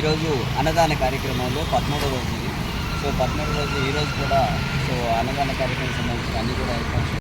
ఈరోజు అన్నదాన కార్యక్రమంలో పదమూడవ రోజు సో పదమూడవ రోజు ఈరోజు కూడా సో అన్నదాన కార్యక్రమం సంబంధించిన అన్ని కూడా ఏర్పాటు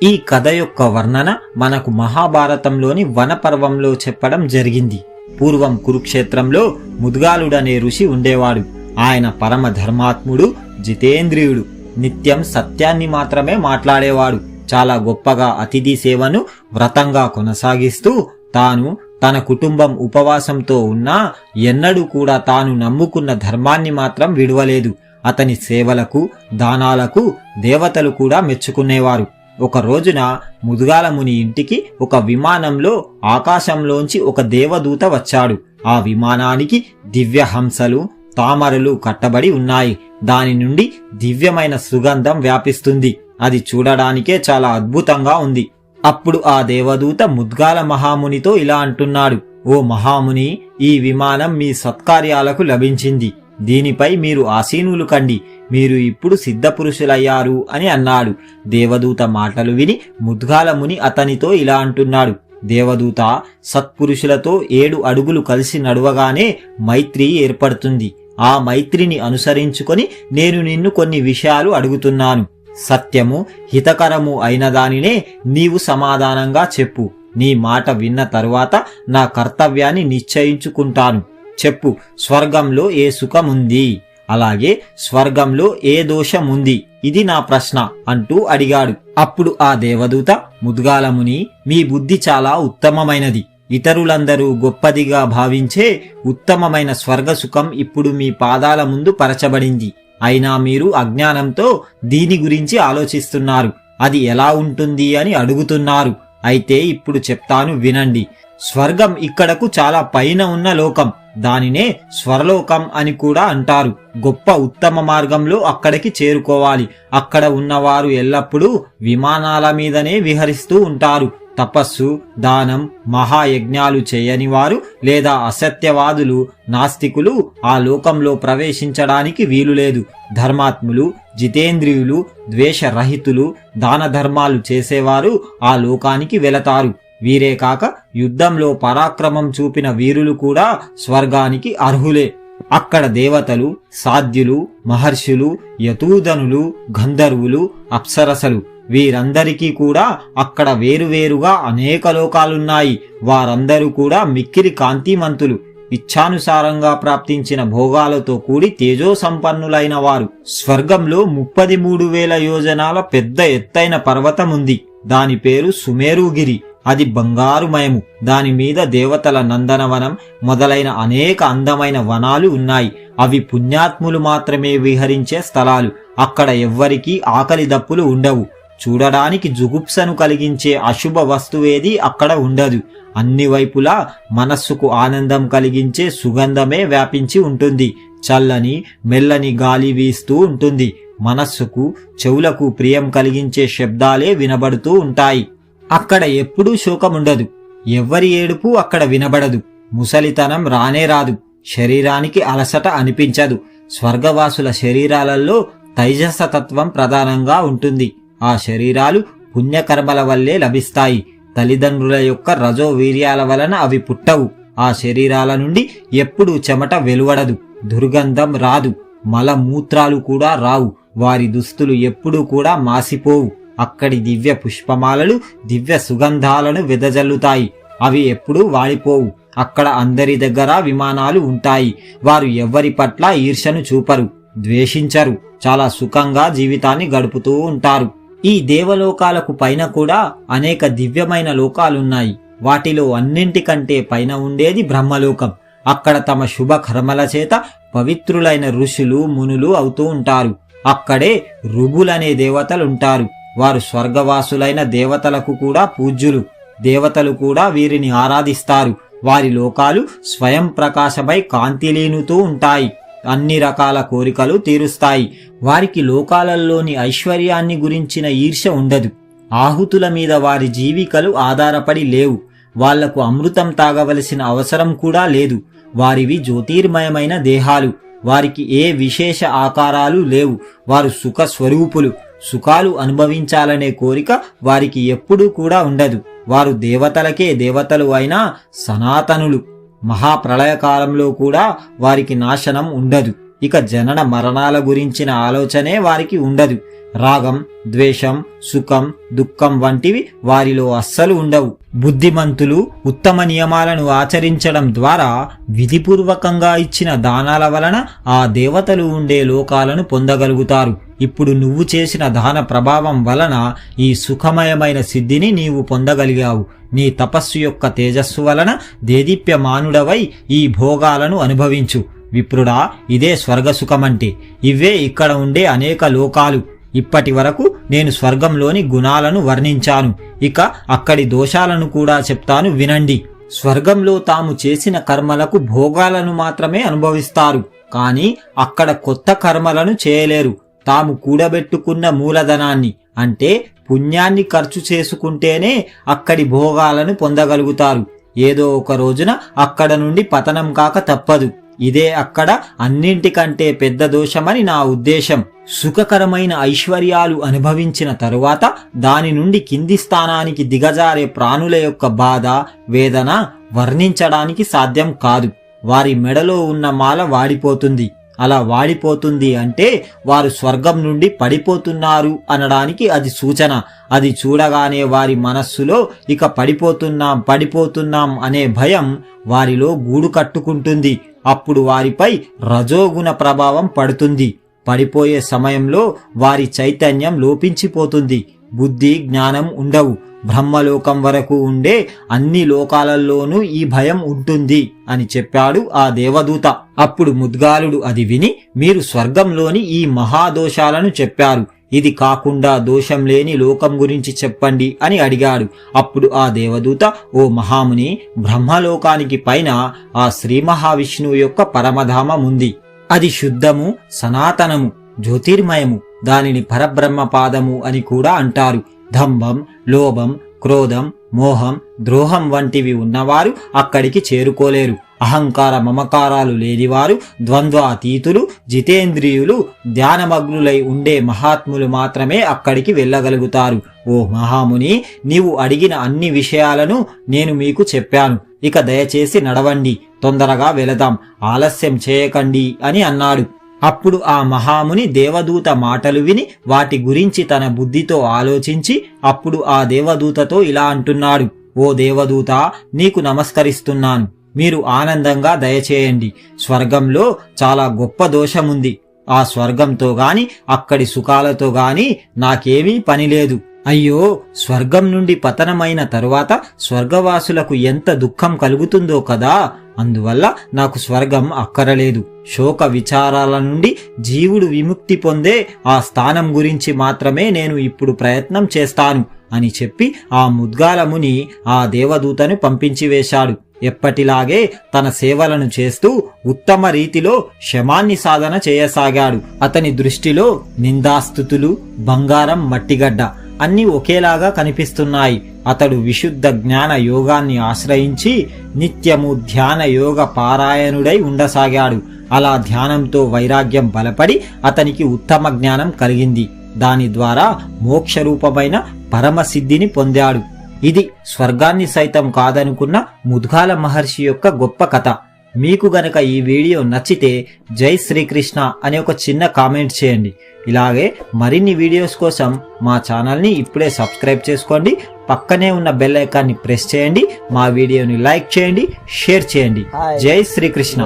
ఈ కథ యొక్క వర్ణన మనకు మహాభారతంలోని వనపర్వంలో చెప్పడం జరిగింది. పూర్వం కురుక్షేత్రంలో ముద్గాలుడనే ఋషి ఉండేవాడు. ఆయన పరమ ధర్మాత్ముడు జితేంద్రియుడు. నిత్యం సత్యాన్ని మాత్రమే మాట్లాడేవాడు. చాలా గొప్పగా అతిథి సేవను వ్రతంగా కొనసాగిస్తూ తాను తన కుటుంబం ఉపవాసంతో ఉన్నా ఎన్నడూ కూడా తాను నమ్ముకున్న ధర్మాన్ని మాత్రం విడవలేదు. అతని సేవలకు దానాలకు దేవతలు కూడా మెచ్చుకునేవారు. ఒక రోజున ముదుగాల ముని ఇంటికి ఒక విమానంలో ఆకాశంలోంచి ఒక దేవదూత వచ్చాడు. ఆ విమానానికి దివ్య హంసలు తామరలు కట్టబడి ఉన్నాయి. దాని నుండి దివ్యమైన సుగంధం వ్యాపిస్తుంది. అది చూడడానికే చాలా అద్భుతంగా ఉంది. అప్పుడు ఆ దేవదూత ముద్గాల మహామునితో ఇలా అంటున్నాడు ఓ మహాముని ఈ విమానం మీ సత్కార్యాలకు లభించింది. దీనిపై మీరు ఆసీనులు కండి. మీరు ఇప్పుడు సిద్ధపురుషులయ్యారు అని అన్నాడు. దేవదూత మాటలు విని ముద్గాలముని అతనితో ఇలా అంటున్నాడు దేవదూత సత్పురుషులతో ఏడు అడుగులు కలిసి నడవగానే మైత్రి ఏర్పడుతుంది. ఆ మైత్రిని అనుసరించుకొని నేను నిన్ను కొన్ని విషయాలు అడుగుతున్నాను. సత్యము హితకరము అయిన దానినే నీవు సమాధానంగా చెప్పు. నీ మాట విన్న తరువాత నా కర్తవ్యాన్ని నిశ్చయించుకుంటాను. చెప్పు స్వర్గంలో ఏ సుఖముంది? అలాగే స్వర్గంలో ఏ దోషముంది? ఇది నా ప్రశ్న అంటూ అడిగాడు. అప్పుడు ఆ దేవదూత ముద్గాలముని మీ బుద్ధి చాలా ఉత్తమమైనది. ఇతరులందరూ గొప్పదిగా భావించే ఉత్తమమైన స్వర్గ సుఖం ఇప్పుడు మీ పాదాల ముందు పరచబడింది. అయినా మీరు అజ్ఞానంతో దీని గురించి ఆలోచిస్తున్నారు. అది ఎలా ఉంటుంది అని అడుగుతున్నారు. అయితే ఇప్పుడు చెప్తాను వినండి. స్వర్గం ఇక్కడకు చాలా పైన ఉన్న లోకం. దానినే స్వరలోకం అని కూడా అంటారు. గొప్ప ఉత్తమ మార్గంలో అక్కడికి చేరుకోవాలి. అక్కడ ఉన్నవారు ఎల్లప్పుడూ విమానాల మీదనే విహరిస్తూ ఉంటారు. తపస్సు దానం మహాయజ్ఞాలు చేయని వారు లేదా అసత్యవాదులు నాస్తికులు ఆ లోకంలో ప్రవేశించడానికి వీలులేదు ధర్మాత్ములు జితేంద్రియులు ద్వేషరహితులు దాన ధర్మాలు చేసేవారు ఆ లోకానికి వెళతారు. వీరే కాక యుద్ధంలో పరాక్రమం చూపిన వీరులు కూడా స్వర్గానికి అర్హులే. అక్కడ దేవతలు సాధ్యులు మహర్షులు యతూదనులు గంధర్వులు అప్సరసలు. వీరందరికీ కూడా అక్కడ వేరువేరుగా అనేక లోకాలున్నాయి. వారందరూ కూడా మిక్కిరి కాంతిమంతులు. ఇచ్ఛానుసారంగా ప్రాప్తించిన భోగాలతో కూడి తేజో సంపన్నులైన వారు. స్వర్గంలో ముప్పది మూడు వేల యోజనాల పెద్ద ఎత్తైన పర్వతముంది. దాని పేరు సుమేరుగిరి. అది బంగారుమయము. దాని మీద దేవతల నందనవనం మొదలైన అనేక అందమైన వనాలు ఉన్నాయి. అవి పుణ్యాత్ములు మాత్రమే విహరించే స్థలాలు. అక్కడ ఎవ్వరికీ ఆకలి దప్పులు ఉండవు. చూడడానికి జుగుప్సను కలిగించే అశుభ వస్తువేది అక్కడ ఉండదు. అన్ని వైపులా మనస్సుకు ఆనందం కలిగించే సుగంధమే వ్యాపించి ఉంటుంది. చల్లని మెల్లని గాలి వీస్తూ ఉంటుంది. మనస్సుకు చెవులకు ప్రియం కలిగించే శబ్దాలే వినబడుతూ ఉంటాయి. అక్కడ ఎప్పుడూ శోకముండదు ఎవ్వరి ఏడుపు అక్కడ వినబడదు. ముసలితనం రానే రాదు. శరీరానికి అలసట అనిపించదు. స్వర్గవాసుల శరీరాలలో తైజసతత్వం ప్రధానంగా ఉంటుంది. ఆ శరీరాలు పుణ్యకర్మల వల్లే లభిస్తాయి. తల్లిదండ్రుల యొక్క రజో వీర్యాల వలన అవి పుట్టవు. ఆ శరీరాల నుండి ఎప్పుడూ చెమట వెలువడదు దుర్గంధం రాదు మలమూత్రాలు కూడా రావు వారి దుస్తులు ఎప్పుడూ కూడా మాసిపోవు. అక్కడి దివ్య పుష్పమాలలు దివ్య సుగంధాలను వెదజల్లుతాయి. అవి ఎప్పుడూ వాడిపోవు. అక్కడ అందరి దగ్గర విమానాలు ఉంటాయి. వారు ఎవ్వరి పట్ల ఈర్షను చూపరు ద్వేషించరు చాలా సుఖంగా జీవితాన్ని గడుపుతూ ఉంటారు. ఈ దేవలోకాలకు పైన కూడా అనేక దివ్యమైన లోకాలున్నాయి. వాటిలో అన్నింటికంటే పైన ఉండేది బ్రహ్మలోకం. అక్కడ తమ శుభ కర్మల చేత పవిత్రులైన ఋషులు మునులు అవుతూ ఉంటారు. అక్కడే రుబులనే దేవతలుంటారు. వారు స్వర్గవాసులైన దేవతలకు కూడా పూజ్యులు. దేవతలు కూడా వీరిని ఆరాధిస్తారు. వారి లోకాలు స్వయం ప్రకాశమై కాంతిలీనుతూ ఉంటాయి. అన్ని రకాల కోరికలు తీరుస్తాయి. వారికి లోకాలలోని ఐశ్వర్యాన్ని గురించిన ఈర్ష ఉండదు. ఆహుతుల మీద వారి జీవికలు ఆధారపడి లేవు. వాళ్ళకు అమృతం తాగవలసిన అవసరం కూడా లేదు. వారివి జ్యోతిర్మయమైన దేహాలు. వారికి ఏ విశేష ఆకారాలు లేవు. వారు సుఖ స్వరూపులు. సుఖాలు అనుభవించాలనే కోరిక వారికి ఎప్పుడూ కూడా ఉండదు. వారు దేవతలకే దేవతలు అయినా సనాతనులు. మహాప్రళయకాలంలో కూడా వారికి నాశనం ఉండదు. ఇక జనన మరణాల గురించిన ఆలోచనే వారికి ఉండదు. రాగం ద్వేషం సుఖం దుఃఖం వంటివి వారిలో అస్సలు ఉండవు. బుద్ధిమంతులు ఉత్తమ నియమాలను ఆచరించడం ద్వారా విధిపూర్వకంగా ఇచ్చిన దానాల వలన ఆ దేవతలు ఉండే లోకాలను పొందగలుగుతారు. ఇప్పుడు నువ్వు చేసిన దాన ప్రభావం వలన ఈ సుఖమయమైన సిద్ధిని నీవు పొందగలిగావు. నీ తపస్సు యొక్క తేజస్సు వలన దేదీప్యమానుడవై ఈ భోగాలను అనుభవించు. విప్రుడా ఇదే స్వర్గసుఖమంటే. ఇవే ఇక్కడ ఉండే అనేక లోకాలు. ఇప్పటి వరకు నేను స్వర్గంలోని గుణాలను వర్ణించాను. ఇక అక్కడి దోషాలను కూడా చెప్తాను వినండి. స్వర్గంలో తాము చేసిన కర్మలకు భోగాలను మాత్రమే అనుభవిస్తారు. కానీ అక్కడ కొత్త కర్మలను చేయలేరు. తాము కూడబెట్టుకున్న మూలధనాన్ని అంటే పుణ్యాన్ని ఖర్చు చేసుకుంటేనే అక్కడి భోగాలను పొందగలుగుతారు. ఏదో ఒక రోజున అక్కడ నుండి పతనం కాక తప్పదు. ఇదే అక్కడ అన్నింటికంటే పెద్ద దోషమని నా ఉద్దేశం. సుఖకరమైన ఐశ్వర్యాలు అనుభవించిన తరువాత దాని నుండి కింది స్థానానికి దిగజారే ప్రాణుల యొక్క బాధ వేదన వర్ణించడానికి సాధ్యం కాదు. వారి మెడలో ఉన్న మాల వాడిపోతుంది. అలా వాడిపోతుంది అంటే వారు స్వర్గం నుండి పడిపోతున్నారు అనడానికి అది సూచన. అది చూడగానే వారి మనస్సులో ఇక పడిపోతున్నాం పడిపోతున్నాం అనే భయం వారిలో గూడు కట్టుకుంటుంది. అప్పుడు వారిపై రజోగుణ ప్రభావం పడుతుంది. పడిపోయే సమయంలో వారి చైతన్యం లోపించిపోతుంది. బుద్ధి జ్ఞానం ఉండవు. బ్రహ్మలోకం వరకు ఉండే అన్ని లోకాలలోనూ ఈ భయం ఉంటుంది అని చెప్పాడు ఆ దేవదూత. అప్పుడు ముద్గాలుడు అది విని మీరు స్వర్గంలోని ఈ మహాదోషాలను చెప్పారు. ఇది కాకుండా దోషం లేని లోకం గురించి చెప్పండి అని అడిగాడు. అప్పుడు ఆ దేవదూత ఓ మహాముని బ్రహ్మలోకానికి పైన ఆ శ్రీ మహావిష్ణువు యొక్క పరమధామం ఉంది అది శుద్ధము సనాతనము జ్యోతిర్మయము దానిని పరబ్రహ్మ పాదము అని కూడా అంటారు. దంభం లోభం క్రోధం మోహం ద్రోహం వంటివి ఉన్నవారు అక్కడికి చేరుకోలేరు. అహంకార మమకారాలు లేనివారు ద్వంద్వ అతీతులు జితేంద్రియులు ధ్యానమగ్నులై ఉండే మహాత్ములు మాత్రమే అక్కడికి వెళ్ళగలుగుతారు. ఓ మహాముని నీవు అడిగిన అన్ని విషయాలను నేను మీకు చెప్పాను. ఇక దయచేసి నడవండి తొందరగా వెళదాం ఆలస్యం చేయకండి అని అన్నాడు. అప్పుడు ఆ మహాముని దేవదూత మాటలు విని వాటి గురించి తన బుద్ధితో ఆలోచించి అప్పుడు ఆ దేవదూతతో ఇలా అంటున్నాడు ఓ దేవదూత నీకు నమస్కరిస్తున్నాను. మీరు ఆనందంగా దయచేయండి. స్వర్గంలో చాలా గొప్ప దోషముంది. ఆ స్వర్గంతో గాని అక్కడి సుఖాలతో గాని నాకేమీ పని లేదు. అయ్యో స్వర్గం నుండి పతనమైన తరువాత స్వర్గవాసులకు ఎంత దుఃఖం కలుగుతుందో కదా. అందువల్ల నాకు స్వర్గం అక్కరలేదు. శోక విచారాల నుండి జీవుడు విముక్తి పొందే ఆ స్థానం గురించి మాత్రమే నేను ఇప్పుడు ప్రయత్నం చేస్తాను అని చెప్పి ఆ ముద్గాలముని ఆ దేవదూతను పంపించి వేశాడు. ఎప్పటిలాగే తన సేవలను చేస్తూ ఉత్తమ రీతిలో శమాన్ని సాధన చేయసాగాడు. అతని దృష్టిలో నిందాస్థుతులు బంగారం మట్టిగడ్డ అన్నీ ఒకేలాగా కనిపిస్తున్నాయి. అతడు విశుద్ధ జ్ఞాన యోగాన్ని ఆశ్రయించి నిత్యము ధ్యాన యోగ పారాయణుడై ఉండసాగాడు. అలా ధ్యానంతో వైరాగ్యం బలపడి అతనికి ఉత్తమ జ్ఞానం కలిగింది. దాని ద్వారా మోక్షరూపమైన పరమసిద్ధిని పొందాడు. ఇది స్వర్గాన్ని సైతం కాదనుకున్న ముద్గాల మహర్షి యొక్క గొప్ప కథ. మీకు గనక ఈ వీడియో నచ్చితే జై శ్రీకృష్ణ అనే ఒక చిన్న కామెంట్ చేయండి. ఇలాగే మరిన్ని వీడియోస్ కోసం మా ఛానల్ని ఇప్పుడే సబ్స్క్రైబ్ చేసుకోండి. పక్కనే ఉన్న బెల్ ఐకాన్ని ప్రెస్ చేయండి. మా వీడియోని లైక్ చేయండి షేర్ చేయండి. జై శ్రీకృష్ణ.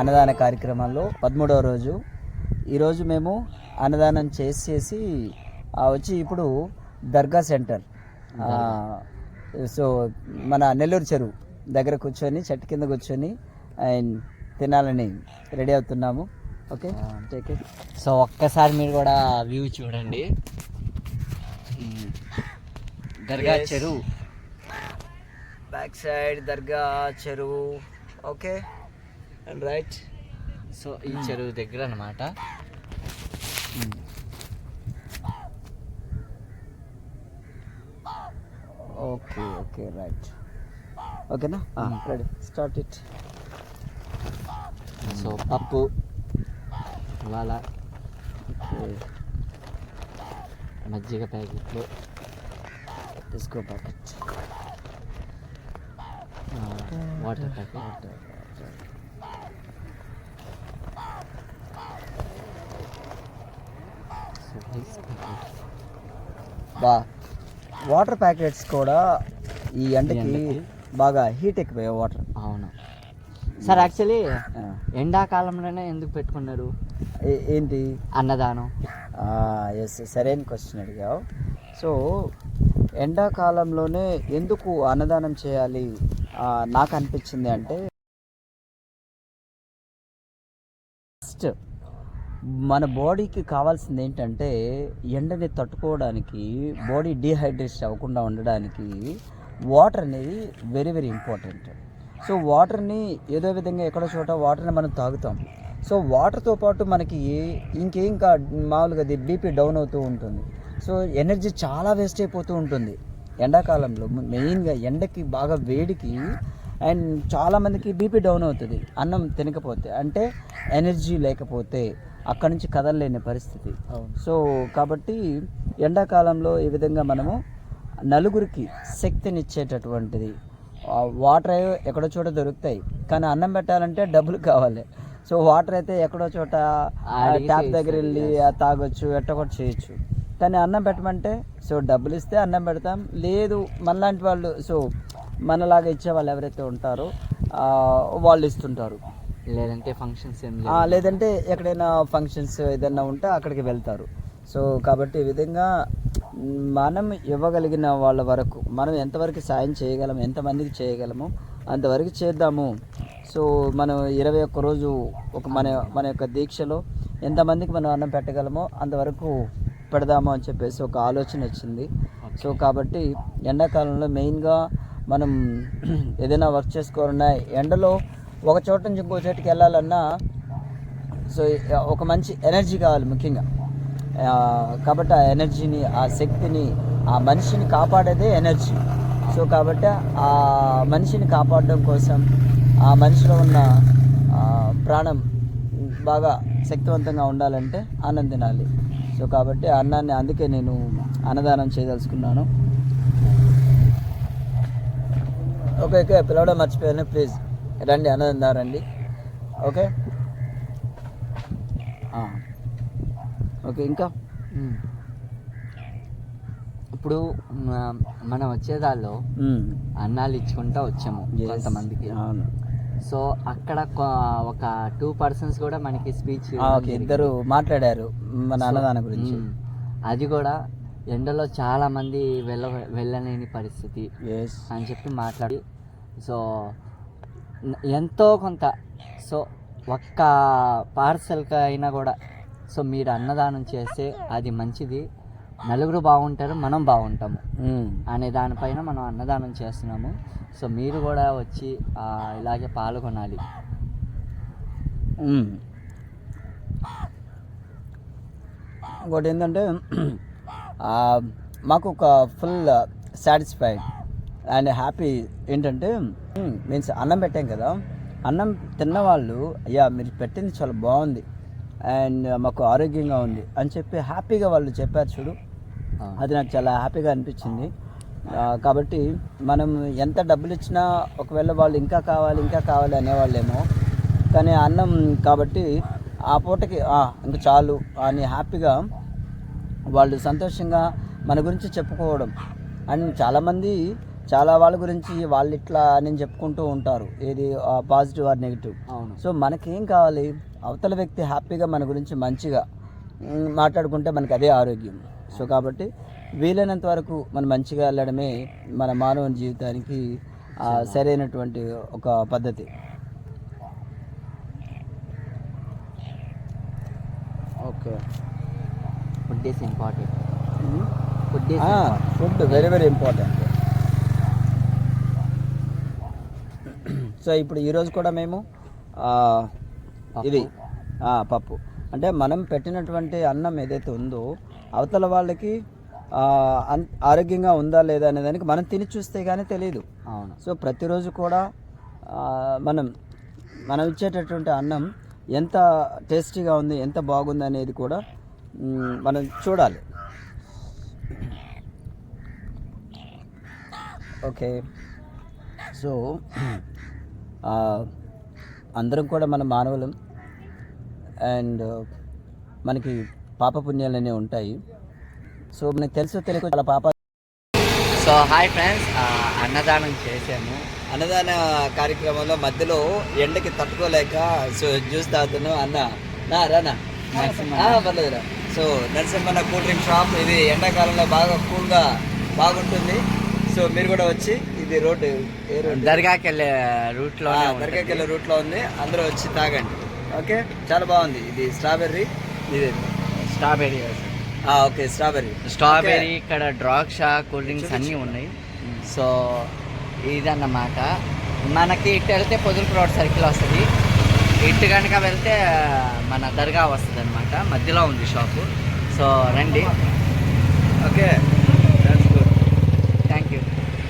అన్నదాన కార్యక్రమంలో పదమూడవ రోజు. ఈరోజు మేము అన్నదానం చేసేసి వచ్చి ఇప్పుడు దర్గా సెంటర్. సో మన నెల్లూరు చెరువు దగ్గర కూర్చొని చెట్టు కింద కూర్చొని అండ్ తినాలని రెడీ అవుతున్నాము. ఓకే? టేక్ ఇట్ సో ఒక్కసారి మీరు కూడా వ్యూ చూడండి. దర్గా. చెరువు. బ్యాక్ సైడ్ దర్గా చెరువు. ఓకే అండ్ రైట్ సో ఈ చెరువు దగ్గర అనమాట ఓకే ఓకే రైట్ ఓకేనా రెడీ స్టార్ట్ ఇట్ సో పప్పు ఇవాళ మజ్జిగ ప్యాకెట్లు తీసుకో ప్యాకెట్ వాటర్ ప్యాకెట్ బా వాటర్ ప్యాకెట్స్ కూడా ఈ ఎండకి బాగా హీట్ ఎక్కిపోయాయి వాటర్ సార్ యాక్చువల్లీ ఎండాకాలంలోనే ఎందుకు పెట్టుకున్నారు? ఏంటి? అన్నదానం. ఎస్ సరైన క్వశ్చన్ అడిగావు. సో ఎండాకాలంలోనే ఎందుకు అన్నదానం చేయాలి? ఆ, నాకు అనిపించింది అంటే ఫస్ట్ మన బాడీకి కావాల్సింది ఏంటంటే ఎండని తట్టుకోవడానికి బాడీ డీహైడ్రేషన్ అవ్వకుండా ఉండడానికి వాటర్ అనేది వెరీ వెరీ ఇంపార్టెంట్ సో వాటర్ని ఏదో విధంగా ఎక్కడో చోట వాటర్ని మనం తాగుతాం. సో వాటర్తో పాటు మనకి ఇంకేం కా మామూలుగా అది బీపీ డౌన్ అవుతూ ఉంటుంది. సో ఎనర్జీ చాలా వేస్ట్ అయిపోతూ ఉంటుంది. ఎండాకాలంలో మెయిన్గా ఎండకి బాగా వేడికి అండ్ చాలామందికి బీపీ డౌన్ అవుతుంది అన్నం తినకపోతే. అంటే ఎనర్జీ లేకపోతే అక్కడి నుంచి కదలలేని పరిస్థితి. సో కాబట్టి ఎండాకాలంలో ఈ విధంగా మనము నలుగురికి శక్తినిచ్చేటటువంటిది వాటర్ ఎక్కడో చోట దొరుకుతాయి. కానీ అన్నం పెట్టాలంటే డబ్బులు కావాలి. సో వాటర్ అయితే ఎక్కడో చోట ట్యాప్ దగ్గర వెళ్ళి తాగొచ్చు ఎట్ట కూడా చేయొచ్చు. కానీ అన్నం పెట్టమంటే సో డబ్బులు ఇస్తే అన్నం పెడతాం. లేదు మనలాంటి వాళ్ళు సో మనలాగా ఇచ్చే వాళ్ళు ఎవరైతే ఉంటారో వాళ్ళు ఇస్తుంటారు. లేదంటే ఫంక్షన్స్ ఏం లేదంటే ఎక్కడైనా ఫంక్షన్స్ ఏదైనా ఉంటే అక్కడికి వెళ్తారు. సో కాబట్టి ఈ విధంగా మనం ఇవ్వగలిగిన వాళ్ళ వరకు మనం ఎంతవరకు సాయం చేయగలము ఎంతమందికి చేయగలము అంతవరకు చేద్దాము. సో మనం ఇరవై ఒక్క రోజు ఒక మన మన యొక్క దీక్షలో ఎంతమందికి మనం అన్నం పెట్టగలమో అంతవరకు పెడదాము అని చెప్పేసి ఒక ఆలోచన వచ్చింది. సో కాబట్టి ఎండాకాలంలో మెయిన్గా మనం ఏదైనా వర్క్ చేసుకోవాలన్నా ఎండలో ఒక చోట నుంచి ఇంకో చోటుకి వెళ్ళాలన్నా సో ఒక మంచి ఎనర్జీ కావాలి ముఖ్యంగా. కాబట్టి ఆ ఎనర్జీని ఆ శక్తిని ఆ మనిషిని కాపాడేదే ఎనర్జీ. సో కాబట్టి ఆ మనిషిని కాపాడడం కోసం ఆ మనిషిలో ఉన్న ప్రాణం బాగా శక్తివంతంగా ఉండాలంటే అన్నం తినాలి. సో కాబట్టి అన్నాన్ని అందుకే నేను అన్నదానం చేయదలుచుకున్నాను. ఓకే ఓకే పిలవడం మర్చిపోయాను. ప్లీజ్ రండి అన్నదానం రండి. ఓకే? ఆ. ఓకే ఇంకా. ఇప్పుడు మనం వచ్చేదాల్లో. అన్నాలు ఇచ్చుకుంటా వచ్చాము. కొంతమందికి. అవును. సో అక్కడ ఒక టూ పర్సన్స్ కూడా మనకి స్పీచ్ ఇద్దరు మాట్లాడారు మన అన్నదానం గురించి. అది కూడా ఎండలో చాలా మంది వెళ్ళ వెళ్ళలేని పరిస్థితి అని చెప్పి మాట్లాడి సో ఎంతో కొంత సో ఒక్క పార్సల్కి అయినా కూడా సో మీరు అన్నదానం చేస్తే అది మంచిది. నలుగురు బాగుంటారు మనం బాగుంటాము. అనే దానిపైన మనం అన్నదానం చేస్తున్నాము. సో మీరు కూడా వచ్చి ఇలాగే పాల్గొనాలి. ఇంకోటి ఏంటంటే మాకు ఒక ఫుల్ సాటిస్ఫైడ్ అండ్ హ్యాపీ ఏంటంటే మీన్స్ అన్నం పెట్టాం కదా. అన్నం తిన్న వాళ్ళు అయ్యా మీరు పెట్టింది చాలా బాగుంది. అండ్ మాకు ఆరోగ్యంగా ఉంది అని చెప్పి హ్యాపీగా వాళ్ళు చెప్పారు చూడు. అది నాకు చాలా హ్యాపీగా అనిపించింది. కాబట్టి మనం ఎంత డబ్బులు ఇచ్చినా ఒకవేళ వాళ్ళు ఇంకా కావాలి ఇంకా కావాలి అనేవాళ్ళేమో. కానీ అన్నం కాబట్టి ఆ పూటకి "ఆ, ఇంక చాలు అని హ్యాపీగా వాళ్ళు సంతోషంగా మన గురించి చెప్పుకోవడం. అండ్ చాలామంది చాలా వాళ్ళ గురించి వాళ్ళు ఇట్లా నేను చెప్పుకుంటూ ఉంటారు. ఏది పాజిటివ్ ఆర్ నెగిటివ్ అవును. సో మనకేం కావాలి? అవతల వ్యక్తి హ్యాపీగా మన గురించి మంచిగా మాట్లాడుకుంటే మనకి అదే ఆరోగ్యం. సో కాబట్టి వీలైనంత వరకు మనం మంచిగా వెళ్ళడమే మన మానవ జీవితానికి సరైనటువంటి ఒక పద్ధతి. Okay. Food is important food food very very important so ఇప్పుడు ఈరోజు కూడా మేము ఇది పప్పు. అంటే మనం పెట్టినటువంటి అన్నం ఏదైతే ఉందో అవతల వాళ్ళకి ఆరోగ్యంగా ఉందా లేదా అనే దానికి మనం తిని చూస్తే కానీ తెలియదు అవును. సో ప్రతిరోజు కూడా మనం మనం ఇచ్చేటటువంటి అన్నం ఎంత టేస్టీగా ఉంది ఎంత బాగుంది అనేది కూడా మనం చూడాలి. ఓకే. సో అందరం కూడా మన మానవులం. అండ్ మనకి పాపపుణ్యాలు అనేవి ఉంటాయి. సో మనకు తెలుసో తెలియక చాలా పాప సో హాయ్ ఫ్రెండ్స్ అన్నదానం చేసాము అన్నదాన కార్యక్రమంలో మధ్యలో ఎండకి తట్టుకోలేక సో జ్యూస్ తాగుతున్నాం. అన్న నా రానా? ఆ, పర్లేదురా. సో నరసింహన్న కూల్ డ్రింక్ షాప్. ఇది ఎండాకాలంలో బాగా కూల్గా బాగుంటుంది. సో మీరు కూడా వచ్చి ఇది రోడ్డు ఏ రోడ్డు? దర్గాకి వెళ్ళే రూట్లో దర్గాకి వెళ్ళే రూట్లో ఉంది. అందరూ వచ్చి తాగండి. ఓకే? చాలా బాగుంది. ఇది స్ట్రాబెర్రీ? ఇది స్ట్రాబెరీ ఆ, ఓకే స్ట్రాబెర్రీ. స్ట్రాబెరీ ఇక్కడ ద్రాక్ష కూల్ డ్రింక్స్ అన్నీ ఉన్నాయి. సో ఇదన్నమాట. మనకి ఇటు వెళ్తే పొదుపు రోడ్ సర్కిల్ వస్తుంది. ఇటు కనుక వెళ్తే మన దర్గా వస్తుంది అనమాట మధ్యలో ఉంది షాపు. సో రండి. ఓకే.